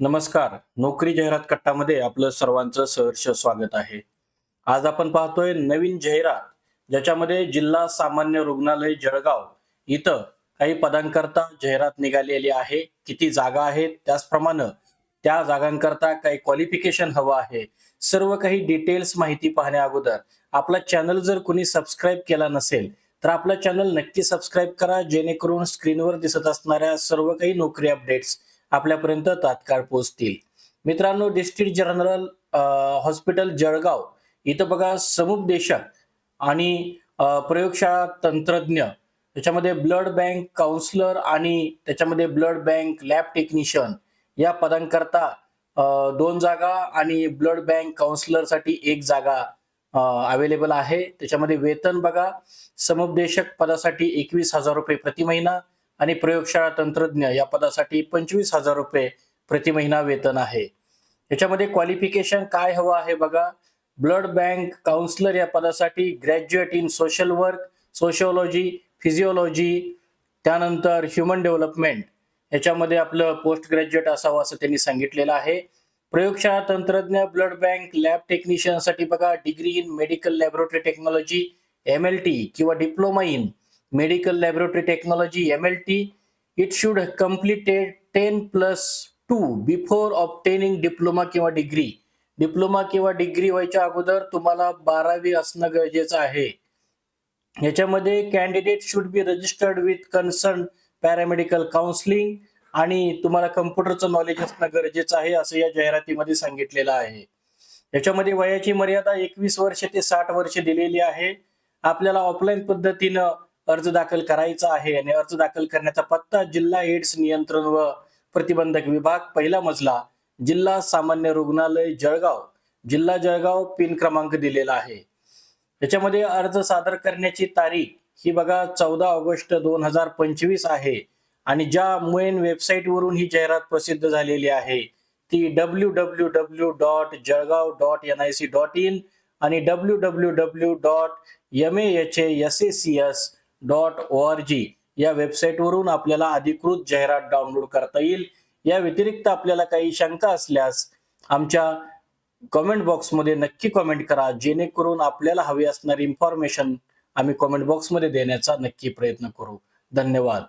नमस्कार. नोकरी जाहिरात कट्टामध्ये आपलं सर्वांचं सहर्ष स्वागत आहे. आज आपण पाहतोय नवीन जाहिरात ज्याच्यामध्ये जिल्हा सामान्य रुग्णालय जळगाव इथं काही पदांकरता जाहिरात निघालेली आहे. किती जागा आहेत? त्याचप्रमाणे त्या जागांकरता काही क्वालिफिकेशन हवं आहे? सर्व काही डिटेल्स माहिती पाहण्या अगोदर आपला चॅनल जर कोणी सबस्क्राईब केला नसेल तर आपला चॅनल नक्की सबस्क्राईब करा. जेणेकरून स्क्रीनवर दिसत असणाऱ्या सर्व काही नोकरी अपडेट्स आपल्यापर्यंत तात्काळ पोहोचतील. मित्रांनो डिस्ट्रिक्ट जनरल हॉस्पिटल जळगाव इथं बघा समुपदेशक आणि प्रयोगशाळा तंत्रज्ञ त्याच्यामध्ये ब्लड बँक काउन्सलर आणि त्याच्यामध्ये ब्लड बँक लॅब टेक्निशियन या पदांकरता दोन जागा आणि ब्लड बँक काउन्सलरसाठी एक जागा अवेलेबल आहे. त्याच्यामध्ये वेतन बघा समुपदेशक पदासाठी एकवीस हजार रुपये प्रति महिना आणि प्रयोगशाळा तंत्रज्ञ या पदासाठी पंचवीस हजार रुपये प्रति महिना वेतन आहे. याच्यामध्ये क्वालिफिकेशन काय हवं आहे बघा. ब्लड बँक काउन्सलर या पदासाठी graduate in social work sociology physiology त्यानंतर ह्युमन डेव्हलपमेंट याच्यामध्ये आपलं पोस्ट ग्रॅज्युएट असावं असं त्यांनी सांगितलेलं आहे. प्रयोगशाळा तंत्रज्ञ ब्लड बँक लॅब टेक्निशियनसाठी बघा degree in medical laboratory technology M L T किंवा diploma in medical laboratory technology M L T it should completed ten plus two before obtaining diploma किंवा डिग्री डिप्लोमा किंवा डिग्री व्हायच्या अगोदर तुम्हाला बारावी असणं गरजेचं आहे. याच्यामध्ये candidate should be registered with concern paramedical counselling आणि तुम्हाला कम्प्युटरचं नॉलेज असणं गरजेचं आहे असं या जाहिरातीमध्ये सांगितलेलं आहे. याच्यामध्ये वयाची मर्यादा एकवीस वर्ष ते साठ वर्ष दिलेली आहे. आपल्याला ऑफलाईन पद्धतीनं अर्ज दाखल करायचा आहे आणि अर्ज दाखल करण्याचा पत्ता जिल्हा एड्स नियंत्रण व प्रतिबंधक विभाग पहिला मजला जिल्हा सामान्य रुग्णालय जळगाव. जिल्हा जळगाव पिन क्रमांक दिलेला आहे. याच्यामध्ये अर्ज सादर करण्याची तारीख ही बघा चौदा ऑगस्ट दोन हजार पंचवीस आहे. आणि ज्या मेन वेबसाईट वरून ही जाहिरात प्रसिद्ध झालेली आहे ती W W W dot Jalgaon dot N I C dot in आणि W W W dot M H S A C S dot O R G या वेबसाईटवरून आपल्याला अधिकृत जाहिरात डाउनलोड करता येईल. या व्यतिरिक्त आपल्याला काही शंका असल्यास आमच्या कमेंट बॉक्समध्ये नक्की कमेंट करा जेणेकरून आपल्याला हवी असणारी इन्फॉर्मेशन आम्ही कमेंट बॉक्समध्ये देण्याचा नक्की प्रयत्न करू. धन्यवाद.